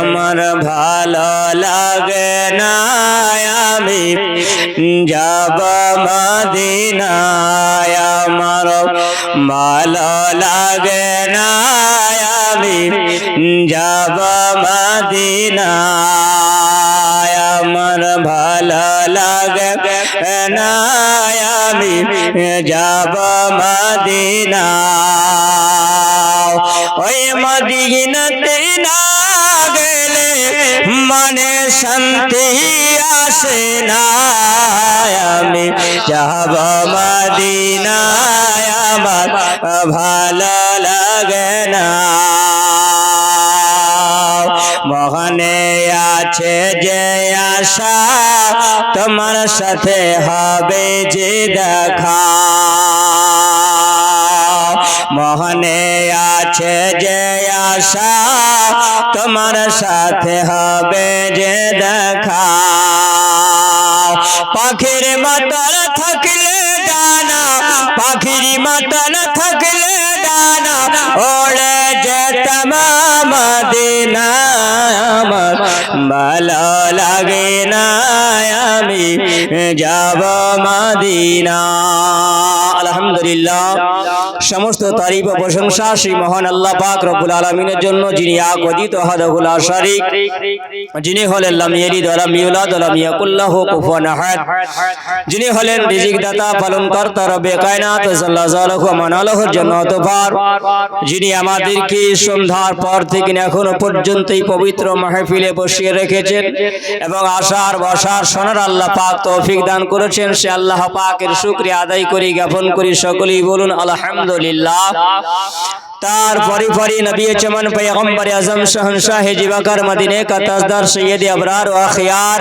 আমার ভালো লাগে না, আমি যাব মদিনায়। আমার ভালো লাগে না, আমি যাব মদিনায়। আমার ভালো লাগে না, আমি যাব মদিনা ওই মদিনাতে না গেলে মনে শান্তি আসে না। আমি যাব ভালো লাগে না। মহানে আছে যে আশা, তোমার সাথে হবে যে দেখা। মহানে আছে যে আশা তোমার সাথে হবে যে দেখা। পাখির মতন থাকলে ডানা, পাখির মতন থাকলে ডানা ওড়ে যেতাম আমার। ভালো লাগে না আমি, যাব মদিনা। আলহামদুলিল্লাহ। সমস্ত তারিফ ও প্রশংসা শ্রী মহান আল্লাহ পাক রব্বুল আলমিনের জন্য, যিনি আকদিত হাদাহুল আশারিক। যিনি হলেন লাম ইয়ালিদ ওয়া লাম ইউলাদ ওয়া লাম ইয়াকুল লাহু কুফুয়ান আহাদ। যিনি হলেন রিজিক দাতা পালন কর্তা রব্বে কায়নাত সাল্লাল্লাহু আলাইহি ওয়া মানালাহুর জান্নাত পার যিনি আমাদেরকে সন্ধ্যার পর থেকে এখনও পর্যন্ত এই পবিত্র মাহফিলে বসিয়ে রেখেছেন এবং আশার বসার সোনার আল্লাহ পাক তৌফিক দান করেছেন। সে আল্লাহ পাকের শুকরিয়া আদায় করি, জ্ঞাপন করি সকলেই বলুন আলহামদুলিল্লাহ। তারপরে পরে চমন শহনশাহ সৈয়দ আখিয়ার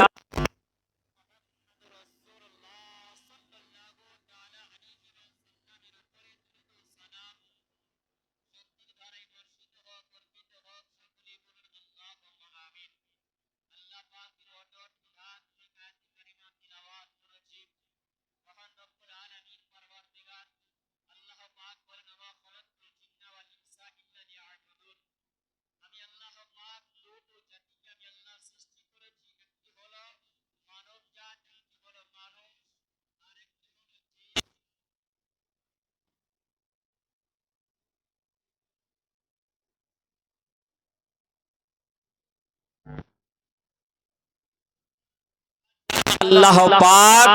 আল্লাহ পাক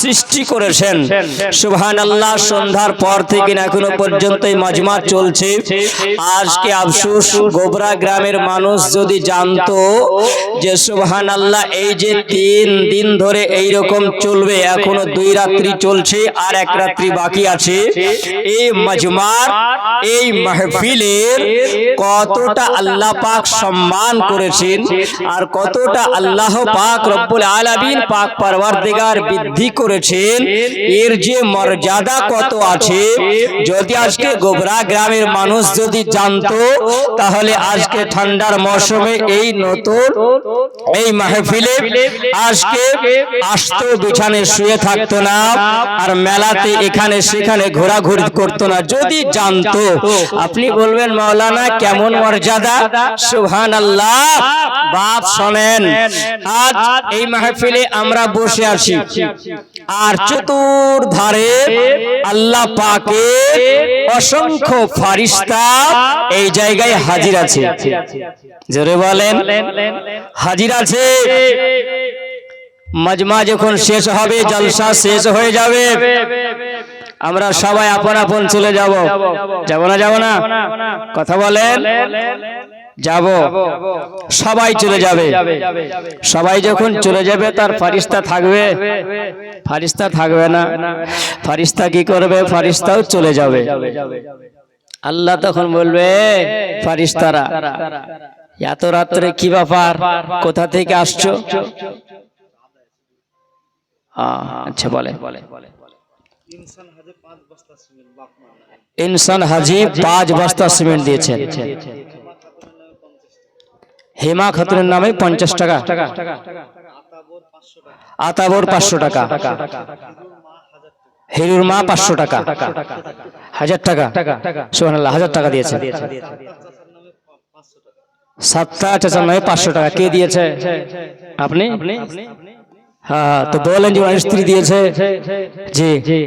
সৃষ্টি করেছেন। সুবহান আল্লাহ সন্ধ্যার পর থেকে এখনও পর্যন্ত এই মজমা চলছে। আজকে আফসুস, গোবরা গ্রামের মানুষ যদি জানতো যে সুবহান আল্লাহ এই যে তিন দিন ধরে এই রকম চলবে, এখনও দুই রাত্রি চলছে আর এক রাত্রি বাকি আছে, এই মজমার এই মাহফিলের কতটা আল্লাহ পাক সম্মান করেছেন আর কতটা আল্লাহ পাক রব্বুল আলামিন পাক পরওয়ারদিগার বৃদ্ধি করেছেন। এর যে মর্যাদা কত আছে, যদি আজকে গোবরা গ্রামের মানুষ যদি জানতো, তাহলে আজকে ঠান্ডার মৌসুমে এই নতুন এই মাহফিলে আজকে আসতো বিছানে শুয়ে থাকতো না আর মেলাতে এখানে সেখানে ঘোরাঘুরি করতো না। যদি জানতো, আপনি বলবেন, মাওলানা, কেমন মর্যাদা? সুবহান আল্লাহ বাপ শোনেন, আজ এই মাহফিলে আমরা বসে আছি। আর চতুর্ধারে আল্লাহ পাকে অসংখ্য ফারিস্তা এই জায়গায় হাজির আছে। জোরে বলেন, হাজির আছে। মজমা যখন শেষ হবে, জলসা শেষ হয়ে যাবে। আমরা সবাই আপন আপন চলে যাব। যাব না যাব না? কথা বলেন। যাব। সবাই চলে যাবে। সবাই যখন চলে যাবে তার ফারিস্তা থাকবে। ফারিস্তা থাকবে না। ফারিস্তা কি করবে? ফারিস্তাও চলে যাবে। আল্লাহ তখন বলবে ফারিস্তারা এত রাত্রে কি ব্যাপার? কোথা থেকে আসছো? আচ্ছা বলে। ইনসান হাজি পাঁচ বস্তা সিমেন্ট দিয়েছেন। হেমা খাতুনের নামে পঞ্চাশ টাকা। আতাবর পাঁচশো টাকা। হিরুর মা পাঁচশো টাকা। হাজার টাকা। সোহানাল্লাহ হাজার টাকা দিয়েছে। সাতটা আচ্ছা নয় পাঁচশো টাকা। কে দিয়েছে? আপনি? হ্যাঁ তো বলেন যে স্ত্রী দিয়েছে। জি জি।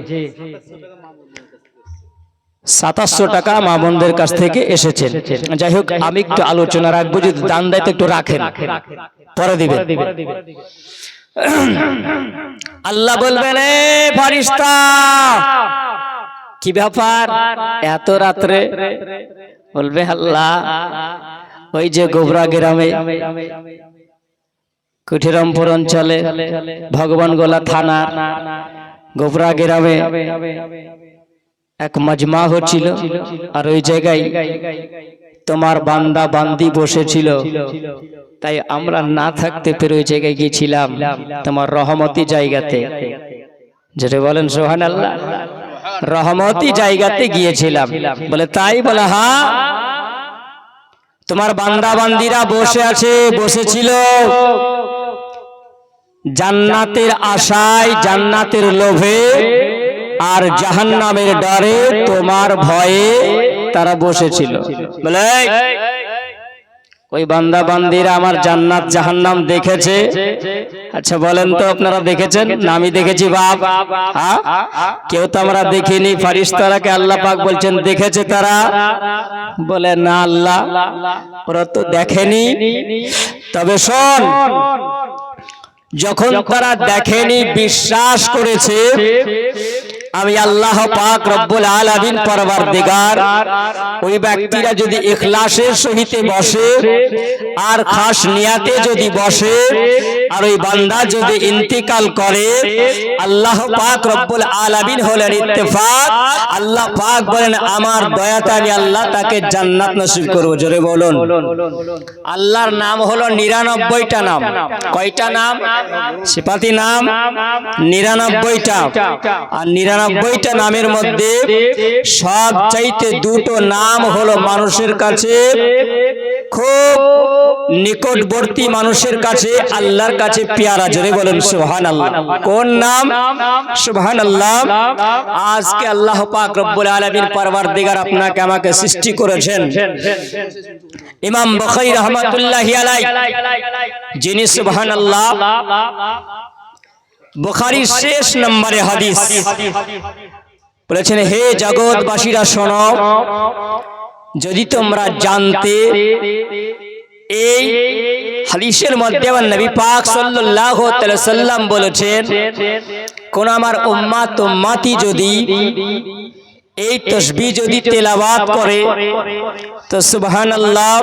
সাতাশশো টাকা মা বোনদের কাছ থেকে এসেছে যাই হোক আমি একটু আলোচনা রাখব যদি দান দেয় তো একটু রাখেন। পরে দিবে আল্লাহ বলবেন ফারিস্তা! কি ব্যাপার? এত রাত্রে বলবে আল্লাহ ওই যে গোবরা গ্রামে কুঠিরামপুর অঞ্চলে ভগবান গোলা থানা গোবরা গ্রামে এক মজমা হচ্ছিল, আর ওই জায়গায় তোমার বান্দা বান্দি বসেছিল। তাই আমরা না থাকতে পেরে ওই জায়গায় গিয়েছিলাম, তোমার রহমতি জায়গাতে। যেটা বলেন সোহান আল্লাহ রহমতি জায়গাতে গিয়েছিলাম। বলে, তাই বলে, হা? তোমার বান্দা বান্দিরা বসে আছে, বসেছিল। জান্নাতের আশায়, জান্নাতের লোভে আর জাহান্নামের ডরে তোমার ভয়ে তারা বসেছিল। বলে ওই বান্দা বান্দিরা আমার জান্নাত জাহান্নাম দেখেছে। আচ্ছা বলেন তো আপনারা দেখেছেন? আমি দেখেছি, বাপ। হ্যাঁ? কেউ তো আমরা দেখিনি। ফারিস্তারাকে আল্লাহ পাক বলছেন, দেখেছে তারা? বলে, না, আল্লাহ, ওরা তো দেখেনি। তবে শোন, যখন তারা দেখেনি, বিশ্বাস করেছে আমি আল্লাহ পাক রব্বুল আলামিন পরওয়ারদিগার ওই ব্যক্তিরা যদি ইখলাসের সহিত বসে আর খাস নিয়াতে যদি বসে আর ওই বান্দা যদি ইন্তিকাল করে, আল্লাহ পাক রব্বুল আলামিন হলেন ইত্তেফাক। আল্লাহ পাক বলেন, আমার দয়াতে আমি আল্লাহ তাকে জান্নাত নসিব করব। জোরে বলুন। আল্লাহর নাম হলো নিরানব্বইটা নাম। কয়টা নাম? সিপাতি নাম? নিরানব্বইটা। আর নিরানব্বইটা নামের মধ্যে সব চাইতে দুটো নাম হলো মানুষের কাছে খুব নিকটবর্তী মানুষের কাছে আল্লাহর কাছে পেয়ারা জোরে বলেন সুহান আল্লাহ কোন নাম? সুহান আল্লাহ আজকে আল্লাহ পাক রব্বুল আলামিন পরওয়ারদিগার আপনাকে আমাকে সৃষ্টি করেছেন। ইমাম বখাই রহমাতুল্লাহি যিনি সুবহানাল্লাহ বুখারীর শেষ নম্বরে হাদিস। বলেছেন হে জগৎবাসীরা শোনো যদি তোমরা জানতে এই হাদিসের মধ্যে আমার নবী পাক সাল্লাল্লাহু আলাইহি সাল্লাম বলেছেন কোন আমার উম্মাত উম্মাতি যদি এই তসবি যদি তেলাওয়াত করে, তো সুবহান আল্লাহ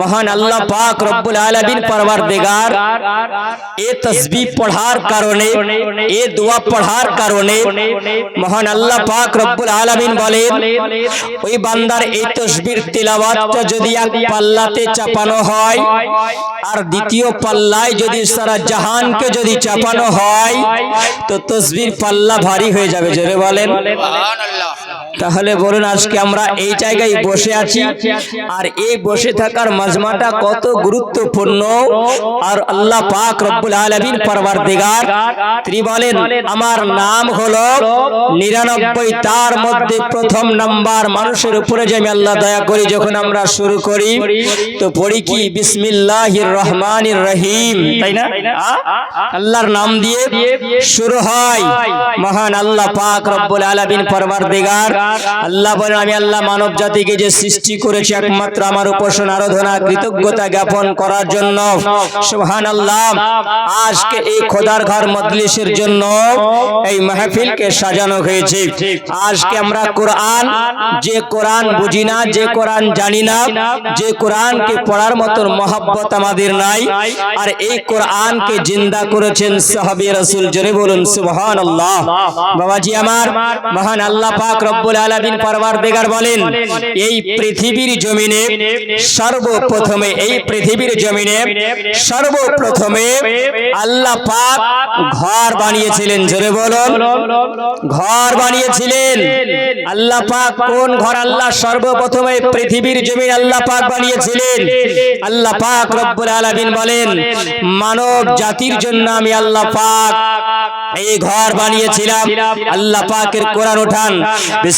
মহান আল্লাহ পাক রব্বুল আলামিন পরওয়ারদিগার, এ তসবি পড়ার কারণে, এ দোয়া পড়ার কারণে, মহান আল্লাহ পাক রব্বুল আলামিন বলেন, ওই বান্দার এই তসবির তেলাওয়াতটা যদি এক পাল্লাতে চাপানো হয় আর দ্বিতীয় পাল্লায় যদি সারা জাহানকে যদি চাপানো হয় তো তসবির পাল্লা ভারী হয়ে যাবে জোরে বলেন। তাহলে বলুন আজকে আমরা এই জায়গায় বসে আছি। আর এই বসে থাকার মাজমাটা কত গুরুত্বপূর্ণ। আর আল্লাহ পাক রব্বুল আলামিন পরওয়ারদিগার তিনি বলেন আমার নাম হলো নিরানব্বই তার মধ্যে প্রথম নাম্বার। মানুষের উপরে যে আমি আল্লাহ দয়া করি যখন আমরা শুরু করি তো পড়ি কি বিসমিল্লাহির রহমানির রহিম। তাই না? আল্লাহর নাম দিয়ে শুরু হয়। মহান আল্লাহ পাক রব্বুল আলামিন পরওয়ারদিগার আল্লাহ বলেন, আমি আল্লাহ মানব জাতিকে যে সৃষ্টি করেছি একমাত্র আমার উপাসনা আরাধনা, কৃতজ্ঞতা জ্ঞাপন করার জন্য, সুবহানাল্লাহ, আজকে এই খোদার ঘর মজলিসের জন্য এই মাহফিলকে সাজানো হয়েছে। আজকে আমরা কোরআন, যে কোরআন বুঝি না, যে কোরআন জানি না, যে কোরআনকে পড়ার মতন মহাব্বত আমাদের নাই, আর এই কোরআনকে জিন্দা করেছেন সাহাবী রাসূল। জোরে বলুন, সুবহানাল্লাহ। বাবাজি আমার, মহান আল্লাহ পাক রব্বুল আলামিন পরওয়ারদিগার বলেন এই পৃথিবীর জমিনে সর্বপ্রথমে এই পৃথিবীর জমিনে সর্বপ্রথমে আল্লাহ পাক ঘর বানিয়েছিলেন। জোরে বলুন ঘর বানিয়েছিলেন। আল্লাহ পাক কোন ঘর আল্লাহ সর্বপ্রথমে পৃথিবীর জমিন আল্লাহ পাক বানিয়েছিলেন? আল্লাহ পাক রব্বুল আলামিন বলেন মানব জাতির জন্য আমি আল্লাহ পাক এই ঘর বানিয়েছিলাম। আল্লাহ পাকের কোরআন উঠান।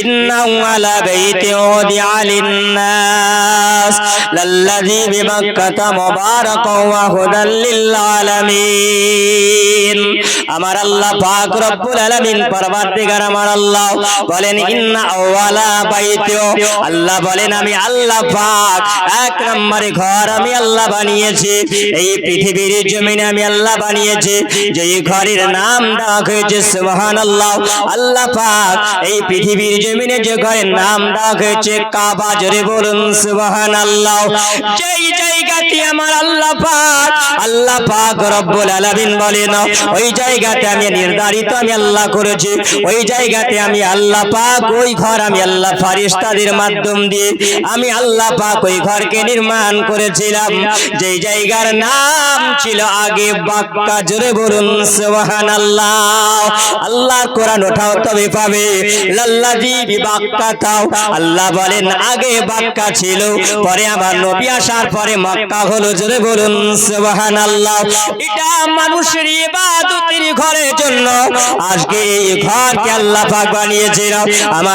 إنه على بيت وضع للناس للذي بمكة مباركا وهدى للعالمين আমার আল্লাহ পাক রব্বুল আলামিন পরবর্তীকার আমার আল্লাহ বলেন ইন্না আওয়ালা বাইতু আল্লাহ বলেন আমি আল্লাহ পাক এক নম্বরে ঘর আমি আল্লাহ বানিয়েছি এই পৃথিবীর জমিনে আমি আল্লাহ বানিয়েছি যেই ঘরের নাম দেওয়া হয়েছে সুবহানাল্লাহ আল্লাহ পাক এই পৃথিবীর জমিনে যে ঘরের নাম ডাক হয়েছে কাবা জোরে বলুন সুবহানাল্লাহ। যেই জায়গাটি আমার আল্লাহ পাক আল্লাহ পাক রব্বুল আলামিন বলেন ওই জায়গাতে আমি নির্ধারিত আমি আল্লাহ করেছি ওই জায়গাতে আমি আল্লাহ পাক ওই ঘর আমি আল্লাহ ফারিস্তাদের মাধ্যম দিয়ে আমি আল্লাহ পাক ওই ঘরকে নির্মাণ করেছিলাম। যেই জায়গার নাম ছিল আগে বাক্কা জোরে বলুন সুবহানাল্লাহ। আল্লাহ কোরআন ওঠাও তবে পাবে। আমার এই ঘরকে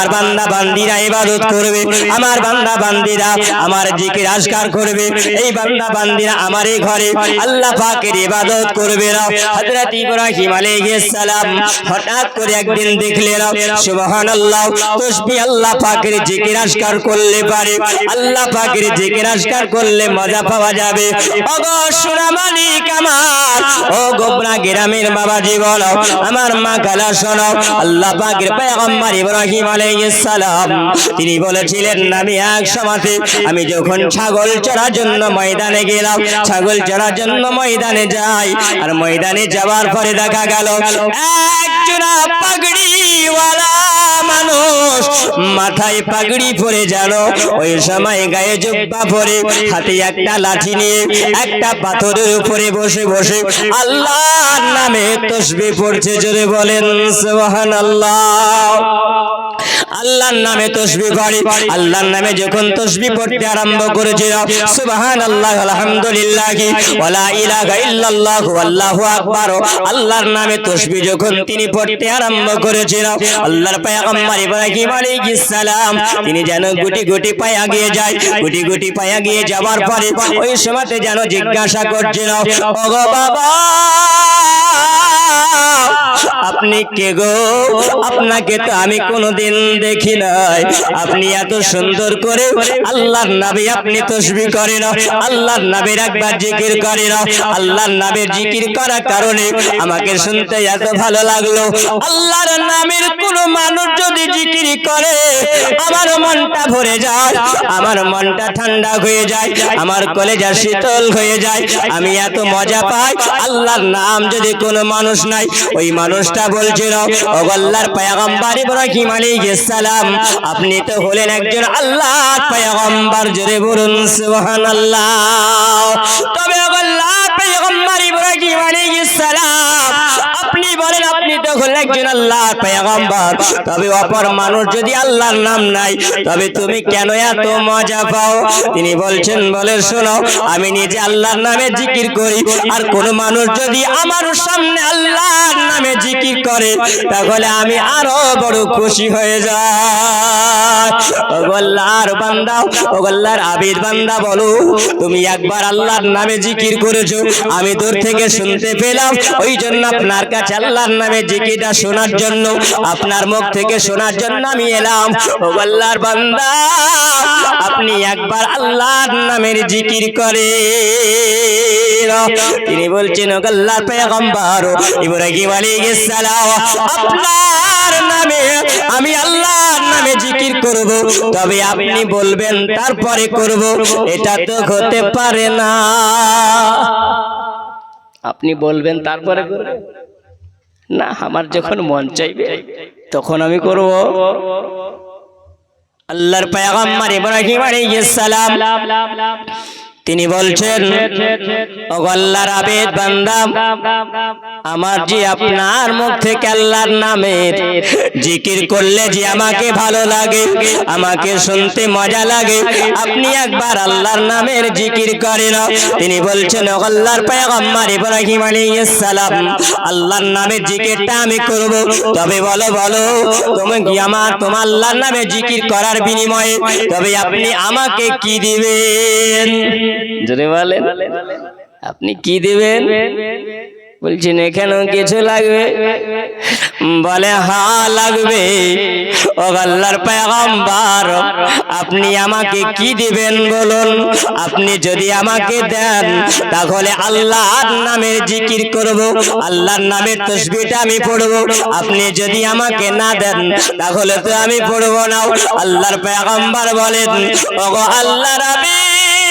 বান্দা বান্দিরা ইবাদত করবে, আমার বান্দা বান্দিরা আমার জিকির আজকার করবে। এই বান্দা বান্দিরা আমার এই ঘরে আল্লাহ পাকের ইবাদত করবে না হযরত ইব্রাহিম আলাইহিস সালাম হঠাৎ করে একদিন দেখলেন তিনি বলেছিলেন, আমি এক সমাতে আমি যখন ছাগল চড়ার জন্য ময়দানে গেলাম, ছাগল চড়ার জন্য ময়দানে যাই, আর ময়দানে যাওয়ার পরে দেখা গেল একজনা পাগড়িওয়ালা মানুষ মাথায় পাগড়ি পরে জানো ওই সময় গায়ে জুব্বা পরে, হাতে একটা লাঠি নিয়ে একটা পাথরের উপরে বসে বসে আল্লাহর নামে তসবি পড়ছে, জোরে বলেন, সুবহানাল্লাহ। আল্লাহর নামে তসবি পড়ে, আল্লাহর নামে যখন তসবি পড়তে আরম্ভ করেছিল সুবহানাল্লাহ, আলহামদুলিল্লাহ, ওয়ালা ইলাহা ইল্লাল্লাহ আল্লাহু আকবার। আল্লাহর নামে তসবি যখন তিনি পড়তে আরম্ভ করেছিল আল্লাহর পয়গম্বর ইব্রাহিম আলাইহিস সালাম। তিনি যেন গুটি গুটি পায়ে গিয়ে যায়, গুটি গুটি পায়ে গিয়ে যাওয়ার পরে ওই সময়তে যেন জিজ্ঞাসা করছিল, ওগো বাবা! আপনি কে গো? আপনাকে তো আমি কোনোদিন দেখি নাই। আপনি এত সুন্দর করে আল্লাহর নামে আপনি তসবি করেন। আল্লাহর নামের একবার জিকির করেন। আল্লাহর নামের জিকির করার কারণে আমাকে শুনতে এত ভালো লাগল। আল্লাহর নামের কোন মানুষ যদি জিকির করে, আমার মনটা ভরে যায়, আমার মনটা ঠান্ডা হয়ে যায়, আমার কলেজা শীতল হয়ে যায়, আমি এত মজা পাই। আল্লাহর নাম যদি কোনো মানুষ নাই। ওই মানুষটা বলছিল অগল্লার পয়গম্বর ইব্রাহিম আলাইহিস সালাম, আপনি তো হলেন একজন আল্লাহ পয়গম্বর, জোরে বলুন, সুবহানাল্লাহ। তবে ও আল্লাহর পয়গম্বর ইব্রাহিম আলাইহিস সালাম, আপনি বলেন আপনি তো হলেন একজন আল্লাহর তবে অপর মানুষ যদি আল্লাহর নাম নাই তবে তুমি কেন এত মজা পাও? তিনি বলছেন, বলে শোনো, আমি নিজে আল্লাহর নামে জিকির করি, আর কোন মানুষ যদি আমার সামনে আল্লাহর নামে জিকির করে, তাহলে আমি আরও বড় খুশি হয়ে যাই। ও আল্লাহর বান্দা ও আল্লাহর আবিদ বান্দা, বলো, তুমি একবার আল্লাহর নামে জিকির করেছ? আমি দূর থেকে শুনতে পেলাম, ওই জন্য আপনার কাছে আল্লাহর নামে জিকিরটা শোনার জন্য, আপনার মুখ থেকে শোনার জন্য আমি এলাম। ও আল্লাহর বান্দা, আপনি একবার আল্লাহর নামের জিকির করে তিনি বলছেন, ও আল্লাহর পয়গম্বর ইব্রাহিম আলাইহিস সালাম, আপনার নামে আমি আল্লাহর নামে জিকির করব। তবে আপনি বলবেন, তারপরে করব। এটা তো হতে পারে না। আপনি বলবেন, তারপরে করবেন? না আমার যখন মন চাইবে তখন আমি করব। আল্লাহর পয়গম্বর ইব্রাহিম আলাইহিস সালাম। তিনি বলছেন অগল্লার আবেদ বান্দা, আমার যে আপনার মুখ থেকে আল্লাহর নামের জিকির করলে যে আমাকে ভালো লাগে, আমাকে শুনতে মজা লাগে, আপনি একবার আল্লাহর নামের জিকির করেন। তিনি বলছেন অগল্লার পয়গম্বর ইব্রাহিম আলাইহিস সালাম, আল্লাহর নামের জিকিরটা আমি করব। তবে বলো বলো, তুমি কি আমার, তোমার আল্লাহর নামে জিকির করার বিনিময়ে, তবে আপনি আমাকে কি দিবেন? জোরে বলেন। আপনি কি দিবেন? বলছেন, এখানেও কিছু লাগবে? বলে, হা, লাগবে। ও আল্লাহর পেগম্বর আপনি আমাকে কি দিবেন বলুন? আপনি যদি আমাকে দেন, তাহলে আল্লাহর নামের জিকির করব, আল্লাহর নামের তসবিটা আমি পড়ব। আপনি যদি আমাকে না দেন, তাহলে তো আমি পড়ব না। আল্লাহর পেগম্বর বলেন, ওগো আল্লাহর আবির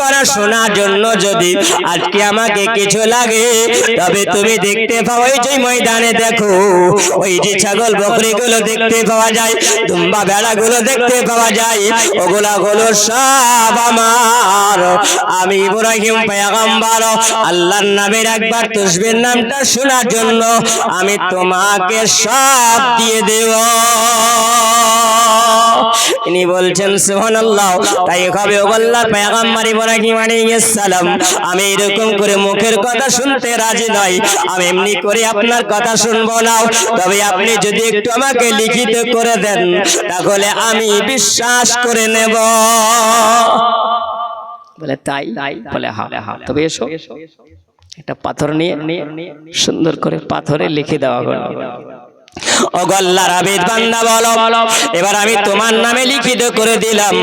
করা শোনার জন্য যদি আজকে আমাকে কিছু লাগে, তবে তুমি দেখতে পাও ওই যে ময়দানে দেখো, ওই যে ছাগল বকরিগুলো দেখতে পাওয়া যায়, দুম্বা ভেড়াগুলো দেখতে পাওয়া যায়, ওগুলা গুলো সব আমার। আমি ইব্রাহিম পেগম্বর আল্লাহর নামের একবার তসবির নামটা শোনার জন্য আমি তোমাকে সব দিয়ে দেব। ইনি বলছেন, সুবহানাল্লাহ, তাই হবে ও আল্লাহর পয়গম্বর আমি এরকম করে মুখের কথা শুনতে রাজি আমি এমনি করে আপনার কথা শুনব না। তবে আপনি যদি একটু আমাকে লিখিত করে দেন, তাহলে আমি বিশ্বাস করে নেব। বলে, তাই বলে তবে এসো, একটা পাথর নিয়ে সুন্দর করে পাথরে লিখে দেওয়া হলো অগল্লার আবেদ বান্দা বলো। এবার আমি তোমার নামে লিখিত করে দিলাম।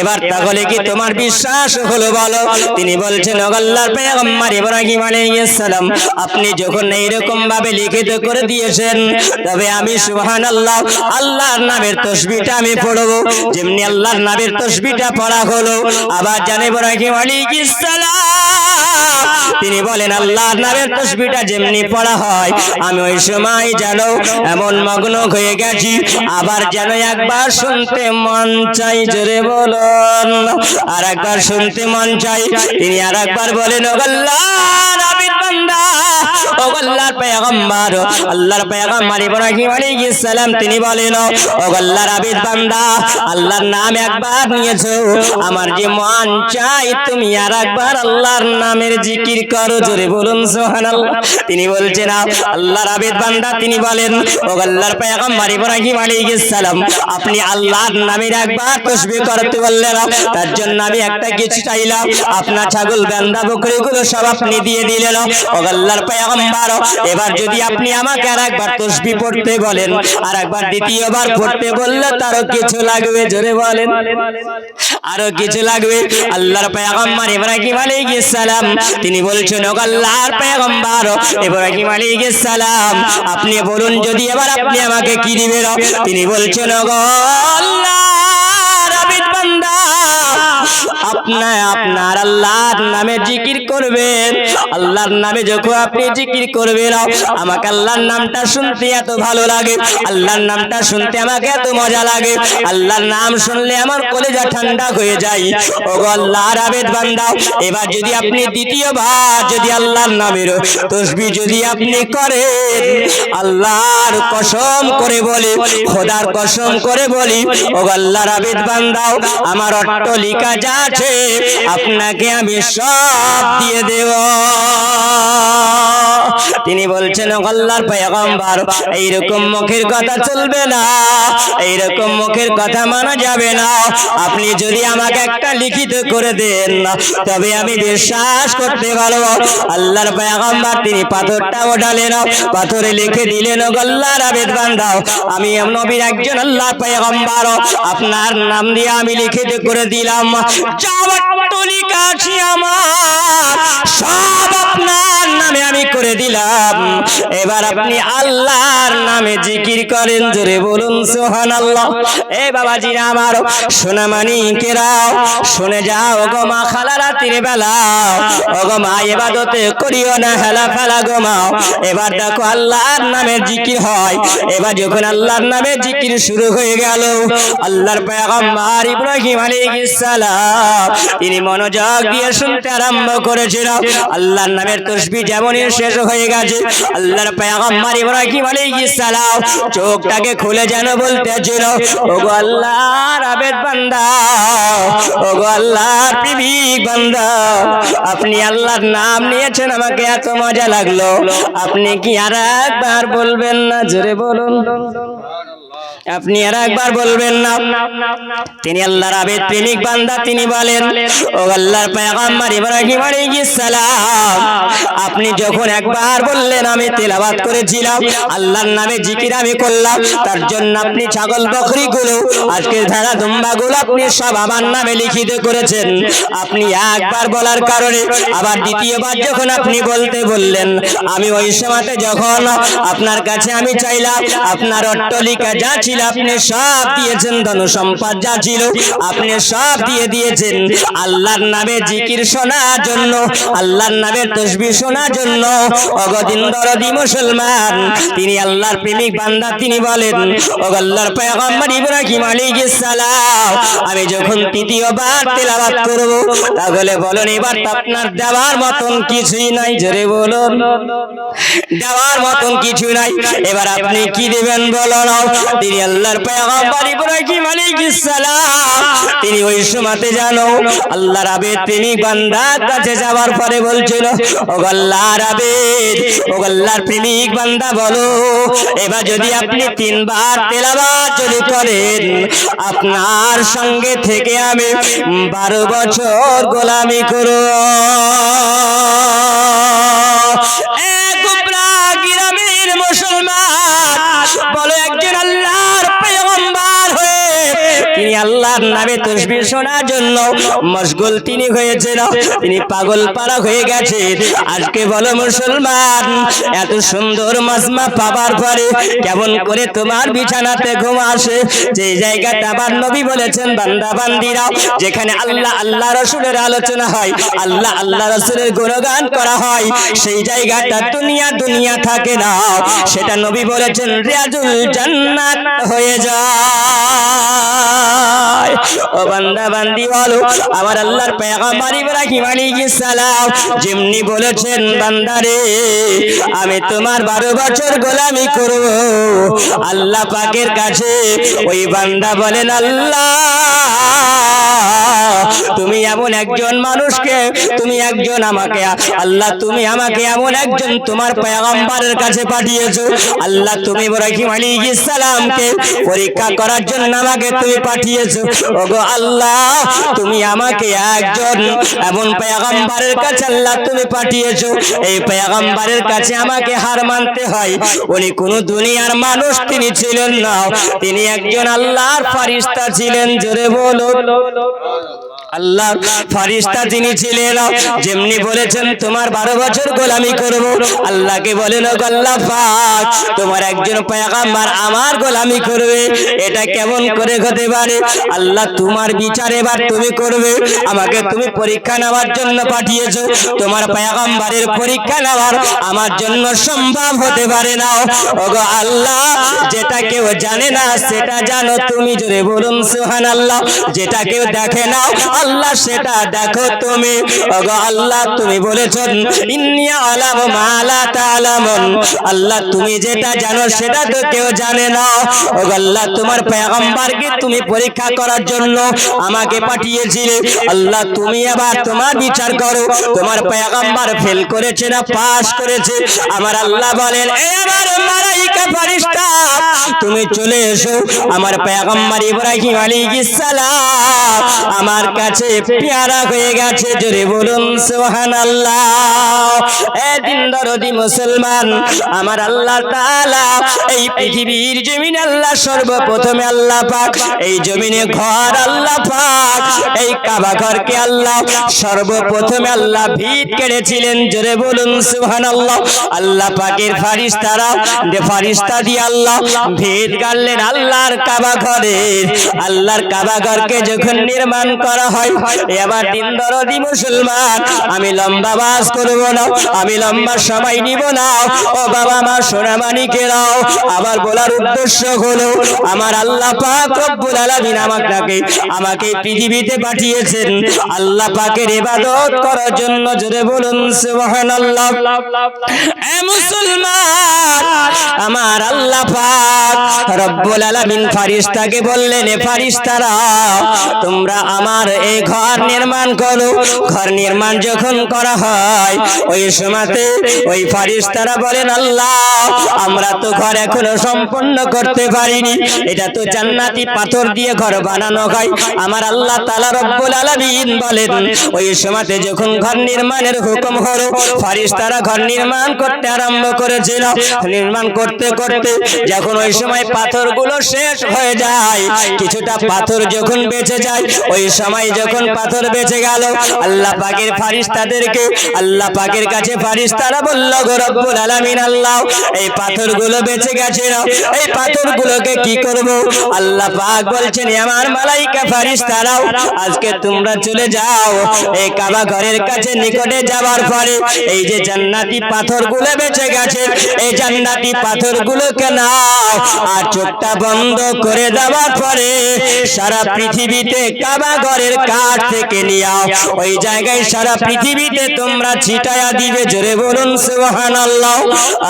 এবার তাহলে কি তোমার বিশ্বাস হলো বলো? তিনি বলছেন অগল্লার পেগম্বর ইব্রাহিম আলাইহিস সালাম আপনি যখন এইরকম ভাবে লিখিত করে দিয়েছেন তবে আমি সুবহানাল্লাহ আল্লাহর নামের তসবিহটা আমি পড়ব। যেমনি আল্লাহর নামের তসবিহটা পড়া হলো। আবার জানে ইব্রাহিম আলাইহিস সালাম তিনি বলেন আল্লাহর নামের তসবিটা যেমনি পড়া হয়, আমি ওই সময় যেন এমন মগ্ন হয়ে গেছি, আবার যেন একবার শুনতে মন চাই, জোরে বলুন। আর একবার শুনতে মন চাই, তিনি আর একবার বলেন আবিদ বান্দা ও আল্লাহর তিনি বলেন, ও আল্লাহর আবিদ বান্দা, আল্লাহর নাম বলছেন, আল্লাহর আবিদ বান্দা, তিনি বলেন, ও আল্লাহর পেগম্বর ইব্রাহিম আলাইহিস সালাম, আপনি আল্লাহর নামের একবার তাসবিহ করতে বললেন তার জন্য আমি একটা কিছু চাইলাম, আপনার ছাগল বান্দা বকরিগুলো সব আপনি দিয়ে দিলেন ও পেগম্বর এবার যদি আপনি আমাকে আর একবার তাসবিহ পড়তে বলেন আর একবার দ্বিতীয়বার পড়তে বললে তারও কিছু লাগবে, জোরে বলেন। আরও কিছু লাগবে। আল্লাহর পেগম্বর ইব্রাহিম আলাইহিস সালাম, তিনি বলছেন ও আল্লাহর পেগম্বর ইব্রাহিম আলাইহিস সালাম, আপনি বলুন, যদি এবার আপনি আমাকে কি দিবেন? তিনি বলছেন ও আপনার আপনার আল্লাহর নামে জিকির করবেন। আল্লাহর নামে যখন আপনি জিকির করবেন, আমাকে আল্লাহর নামটা শুনতে এত ভালো লাগে। আল্লাহর নামটা শুনতে আমাকে এত মজা লাগে। আল্লাহর নাম শুনলে আমার কলেজা ঠান্ডা হয়ে যায়। ও গো আল্লাহর আবেদ বান্দা, এবার যদি আপনি দ্বিতীয়বার যদি আল্লাহর নামের তসবি যদি আপনি করেন, আল্লাহর কসম করে বলি, খোদার কসম করে বলি ও গো আল্লাহর আবেদ বান্দাও আমার অট্টলিকা যা আছে আপনাকে আমি সব দিয়ে দেব। তিনি বলছেন ও আল্লাহর পয়গম্বর, এইরকম মুখের কথা চলবে না, এইরকম মুখের কথা মানা যাবে না। আপনি যদি আমাকে একটা লিখিত করে দেন, তবে আমি বিশ্বাস করতে পারব। আল্লাহর পয়গম্বর, তিনি পাথরটা ওঠালেন, পাথরে লিখে দিলেন ও আল্লাহর আবেদ বান্দাও আমি নবীর একজন আল্লাহর পয়গম্বর, আপনার নাম দিয়ে আমি লিখিত করে দিলাম। করে দিলাম। এবার আপনি আল্লাহর নামে জিকির করেন, জোরে বলুন সোহান আল্লাহ এ বাবাজি, আমার সোনামানি কেরাও, শুনে যাও গো মা খালা রাত্রির বেলা। ও গো মা, এবাদতে করিও না, হেলা ফেলা গো মা। এবার দেখো আল্লাহর নামে জিকির হয়। এবার যখন আল্লাহর নামে জিকির শুরু হয়ে গেল, আল্লাহর পয়গম্বর ইব্রাহিম আলাইহিস সালাম তিনি মনোযোগ দিয়ে শুনতে আরম্ভ করেছিল। আল্লাহর নামের তসবিহ যেমনই শেষ হয়ে গেছে, আল্লাহর পয়গম্বর ইব্রাহিম আলাইহিস সালাম চোখটাকে খুলে যেন বলতেছিল, ওগো আল্লাহর আবেদ বান্দা, ওগো আল্লাহর প্রেমিক বান্দা, আপনি আল্লাহর নাম নিয়েছেন, আমাকে এত মজা লাগল। আপনি কি আর একবার বলবেন না? জোরে বলুন। আপনি আর একবার বলবেন না। তিনি আল্লাহর আবেদ প্রেমিক বান্দা, তিনি বলেন, ও আল্লাহর পেগাম্বার ইব্রাহিম আলাইহিস সালাম আপনি যখন একবার বললেন আমি তেলাওয়াত করেছিলাম আল্লাহর নামে জিকির আমি করলাম তার জন্য আপনি ছাগল বকরি গুলো আজকে ভেড়া দুম্বা গুলো আপনি সব আমার নামে লিখিত করেছেন আপনি একবার বলার কারণে আবার দ্বিতীয়বার যখন আপনি বলতে বললেন আমি ওই সময়তে যখন আপনার কাছে আমি চাইলাম আপনার অট্টলিকা যা ছিল আপনি সব দিয়েছেন ধন সম্পদ যা ছিল আপনি সব দিয়ে দিয়েছেন আল্লাহর নামে জিকির শোনার জন্য আল্লাহর নামে তসবি শোনার জন্য অগদিন দরদি মুসলমান, তিনি আল্লাহর প্রেমিক বান্দা, তিনি বলেন ও আল্লাহর পয়গম্বর ইব্রাহিম আলাইহিস সালাম, আমি যখন তৃতীয়বার তেলাওয়াত করব, তাহলে বলুন, এবার তো আপনার দেওয়ার মতন কিছুই নাই, জোরে বলুন। দেওয়ার মতন কিছু নাই, এবার আপনি কি দিবেন বলুন। তিনি আল্লাহর পয়গম্বর ইব্রাহিম আলাইহিস সালাম, তিনি ওই সময়তে জানো, আল্লাহর আবেদ প্রেমিক বান্দার কাছে যাওয়ার পরে বলছিল ও আল্লাহর আবেদ ও আল্লাহর প্রেমিক বান্দা বলো, এবার যদি আপনি তিনবার তেলাবাদ যদি করেন, আপনার সঙ্গে থেকে আমি বারো বছর গোলামি করো এক মুসলমান তিনি আল্লাহর নামে তসবিহ শোনার জন্য মশগুল তিনি হয়েছেন তিনি পাগল পাড়া হয়ে গেছে। আজকে বলো মুসলমান, এত সুন্দর মাজমা পাবার পরে কেমন করে তোমার বিছানাতে ঘুম আসে? যে জায়গাটা আবার নবী বলেছেন, বান্দা বান্দিরা, যেখানে আল্লাহ আল্লাহ রসুলের আলোচনা হয়, আল্লাহ আল্লাহ রসুলের গুণগান করা হয়, সেই জায়গাটা দুনিয়া দুনিয়া থাকে না। সেটা নবী বলেছেন, রিয়াজুল জান্নাত হয়ে যায়। ও বান্দা, বান্দি, বলো, আমার আল্লাহর পেগম্বর ইব্রাহিম আলাইহিস সালাম যেমনি বলেছেন বান্দারে আমি তোমার বারো বছর গোলামি করব। আল্লাহ পাকের কাছে ওই বান্দা বলেন, আল্লাহ, তুমি এমন একজন মানুষকে, তুমি একজন আমাকে, আল্লাহ, তুমি আমাকে এমন একজন তোমার পয়গম্বরের কাছে পাঠিয়েছো। আল্লাহ, তুমি ইব্রাহিম আলাইহিস সালামকে পরীক্ষা করার জন্য আমাকে তুমি আমাকে একজন এমন পয়গম্বরের কাছে আল্লাহ তুমি পাঠিয়েছো। এই পয়গম্বরের কাছে আমাকে হার মানতে হয়। উনি কোনো দুনিয়ার মানুষ, তিনি ছিলেন না। তিনি একজন আল্লাহর ফারিস্তা ছিলেন, জোরে বলো। আল্লাহ ফারিস্তা তিনি ছিলেন, যেমনি বলেছেন, তোমার বারো বছর গোলামি করব। আল্লাহকে বলেন, "ওগো আল্লাহ পাক, তোমার একজন পয়গাম্বার আমার গোলামি করবে। এটা কেমন করে হতে পারে? আল্লাহ তোমার বিচার এবার তুমি করবে। আমাকে তুমি পরীক্ষা নেওয়ার জন্য পাঠিয়েছো। তোমার পয়গাম্বারের পরীক্ষা নেওয়ার আমার জন্য সম্ভব হতে পারে না। ওগো আল্লাহ, যেটা কেউ জানে না, সেটা জানো। তুমি জোরে বলুন সুহান আল্লাহ যেটা কেউ দেখে না আল্লাহ সেটা দেখো তুমি। ওগো আল্লাহ তুমি বলেছেন, ইন্নি আলাম মালা তালামুন আল্লাহ তুমি যেটা জানো সেটা তো কেউ জানে না। ওগো আল্লাহ তোমার পয়গম্বরকে তুমি পরীক্ষা করার জন্য আমাকে পাঠিয়েছিলে। আল্লাহ তুমি এবার তোমার বিচার করো। তোমার পয়গম্বর ফেল করেছে না পাস করেছে? আমার আল্লাহ বলেন, এ আমার মালাইকা ফেরেশতা, তুমি চলে এসো। আমার পেগম্বর ইব্রাহিম আলাইহিস সালাম আমার কাছে পেয়ারা হয়ে গেছে, জোরে বলুন সোহান আল্লাহ মুসলমান, আমার আল্লাহ এই পৃথিবীর জমিনে আল্লাহ সর্বপ্রথমে আল্লাহ পাক, এই জমিনে ঘর আল্লাহ পাক, এই কাবা ঘরকে আল্লাহ সর্বপ্রথমে আল্লাহ ভিত কেড়েছিলেন, জোরে বলুন, সুবহানাল্লাহ। আল্লাহ আল্লাহ পাকের ফারিস্তারা, যে ফারিস্তা দিয়ে আল্লাহ ভিত গাড়লেন আল্লাহর কাবা ঘরের, আল্লাহর কাবা ঘরকে যখন নির্মাণ আমি লম্বা বাস করব না, আমি লম্বা সময় নিব না। ও বাবা মা সোনামানিকেরাও আবার বলার উদ্দেশ্য হলো, আমার আল্লাহ পাক আমাকে আমাকে পৃথিবীতে পাঠিয়েছেন। আল্লাহ পাকের ইবাদত করার জন্য জোরে বলুন, সুবহানাল্লাহ। আমার আল্লাহ পাক রব্বুল আলামিন ফারিস্তাকে বললেন ফারিস্তারা, তোমরা আমার এই ঘর নির্মাণ করো। ঘর নির্মাণ যখন করা হয়, ওই সময়তে ওই ফারিস্তারা বলেন, আল্লাহ, আমরা তো ঘর এখনও সম্পন্ন করতে পারিনি। এটা তো জান্নাতি পাথর দিয়ে ঘর বানানো হয়। আমার আল্লাহ তাআলা রব্বুল আলামিন বলেন, ওই সময়তে যখন ঘর নির্মাণের হুকুম হলো, ফারিস্তারা ঘর নির্মাণ করতে আরম্ভ করেছিল। নির্মাণ করতে করতে যখন ওই সময় পাথরগুলো শেষ হয়ে যায়। কিছুটা পাথর যখন বেঁচে যায়, ওই সময় যখন পাথর বেঁচে গেল, আল্লাহ পাকের ফারিস্তাদেরকে, আল্লাহ পাকের কাছে ফারিস্তারা বলল, গো রব্বুল আলামিন, আল্লাহ, এই পাথরগুলো বেঁচে গেছে না। এই পাথরগুলোকে কি করব? আল্লাহ পাক বলছেন, "এ আমার মালাইকা ফারিস্তারাও, আজকে তোমরা চলে যাও। এই কাবা ঘরের কাছে নিকটে যাওয়ার পরে, এই যে জান্নাতি পাথরগুলো বেঁচে গেছে, এই জান্নাতি পাথরগুলোকে নাও। আর চোখটা বন্ধ করে দেওয়ার পরে সারা পৃথিবীতে কাবা ঘরের কাঠ থেকে নিয়াও ওই জায়গায় সারা পৃথিবীতে তোমরা ছিটায়া দিবে। জোরে বলুন, সুবহানাল্লাহ।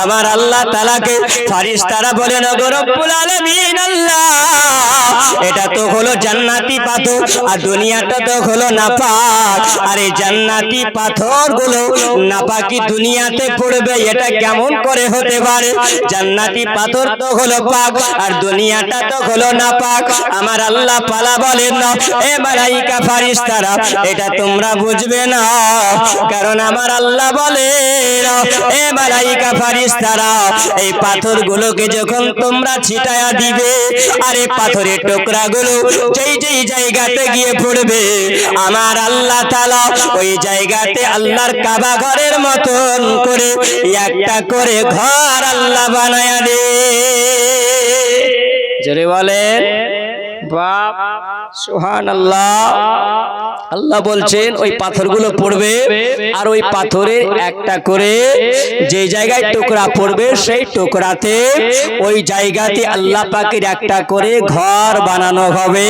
আমার আল্লাহ তাআলাকে ফারিস্তারা বলেন, ওগো রব্বুল আলামিন, আল্লাহ, এটা তো হলো জান্নাতি পাথর, আর দুনিয়াটা তো হলো নাপাক। আর এই জান্নাতি পাথরগুলো নাপাকি দুনিয়াতে পড়বে, এটা কেমন করে হতে পারে? জান্নাতি পাথর তো হলো পাক। আর দুনিয়াটা তো হলো নাপাক। আমার আল্লাহ পালা বলেন না এ মালাইকা ফারিস্তারা এটা তোমরা বুঝবে না। কারণ আমার আল্লাহ বলে এ মালাইকা ফারিস্তারা এই পাথরগুলোকে যখন তোমরা ছিটায়া দিবে, আর এই পাথরের টুকরাগুলো যেই যেই জায়গাতে গিয়ে পড়বে, আমার আল্লাহ তাআলা ওই জায়গাতে আল্লাহর কাবা ঘরের মতন করে, একটা করে ঘর আল্লাহ বানায়া দে জোরে বলেন বাপ সুহান আল্লাহ আল্লাহ বলছেন ওই পাথরগুলো পড়বে আর ওই পাথরের একটা করে যে জায়গায় টুকরা পড়বে সেই টুকরাতে ওই জায়গাতে আল্লাহ পাকের একটা করে ঘর বানানো হবে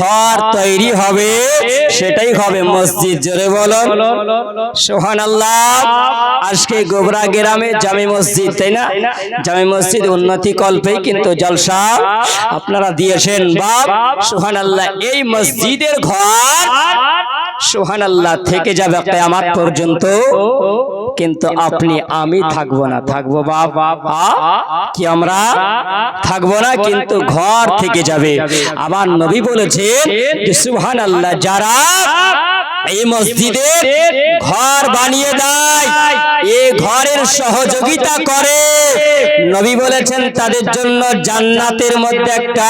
ঘর তৈরি হবে সেটাই হবে মসজিদ। জোরে বলো সোহান আল্লাহ আজকে গোবরা গ্রামে জামি মসজিদ তাই না? জামি মসজিদ উন্নতি কল্পেই কিন্তু জলসা আপনারা দিয়েছেন। সোহান আল্লাহ এই মসজিদের ঘর সোহান আল্লাহ থেকে যাবে আমার পর্যন্ত। কিন্তু আপনি আমি থাকব না। থাকব বাবা কি আমরা? থাকব না কিন্তু ঘর থেকে যাবে। আমার নবী বলেছে সুহান আল্লাহ যারা এই মসজিদে ঘর বানিয়ে দেয়। এ ঘরের সহযোগিতা করে। নবী বলেছেন, তাদের জন্য জান্নাতের মধ্যে একটা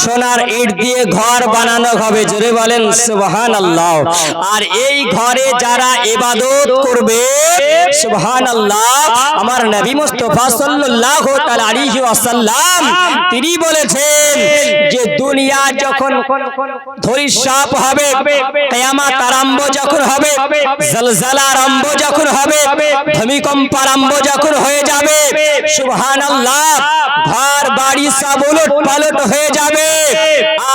সোনার ইট দিয়ে ঘর বানানো হবে। জোরে বলেন সুবহান আল্লাহ আর এই ঘরে যারা ইবাদত করবে সুবহান আল্লাহ আমার নবী মুস্তাফা সাল্লাল্লাহু আলাইহি ওয়াসাল্লাম, তিনি বলেছেন যে দুনিয়া যখন ধরিসাপ হবে, কিয়ামত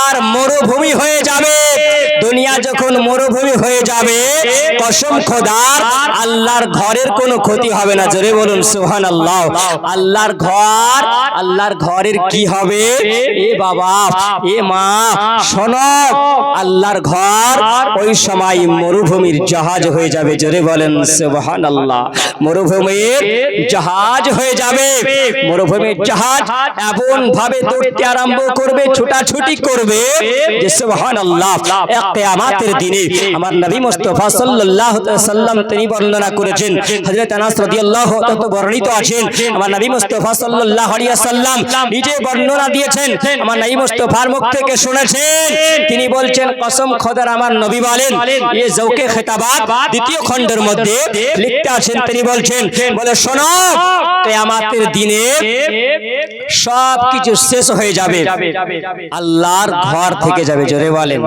আর মরুভূমি হয়ে যাবে। দুনিয়া যখন মরুভূমি হয়ে যাবে, কসম খোদার, আল্লাহর ঘরের কোনো ক্ষতি হবে না। জোরে বলুন সুহান আল্লাহ আল্লাহর ঘর, আল্লাহর ঘরের কি হবে? এ বাবা, এ মা, শোনো, আল্লাহর ঘর, ওই সময় মরুভূমির জাহাজ হয়ে যাবে। জোরে বলেন সুবহান আল্লাহ মরুভূমির জাহাজ হয়ে যাবে। মরুভূমির জাহাজ এমন ভাবে দৌড়তে আরম্ভ করবে, ছোটাছুটি করবে যে, সুবহানাল্লাহ এক কিয়ামতের দিনে আমার নবী মুস্তাফা সাল্লাল্লাহু আলাইহি সাল্লাম তিনি বর্ণনা করেছেন। হযরত আনাস রাদিয়াল্লাহু তাআলা বর্ণিত আছেন। আমার নবী মুস্তাফা সাল্লাল্লাহু আলাইহি সাল্লাম নিজে বর্ণনা দিয়েছেন। আমার নবী মুস্তাফার মুখ থেকে শুনেছেন। তিনি বলছেন, কসম খোদার আমার নবী বলেন এ জৌকে খেতাবাদ দ্বিতীয় খণ্ডের মধ্যে লিখতে আছেন তিনি বলছেন বলে শোনো কিয়ামতের দিনে সব কিছু শেষ হয়ে যাবে। আল্লাহর ঘর থেকে যাবে জোরে বলেন।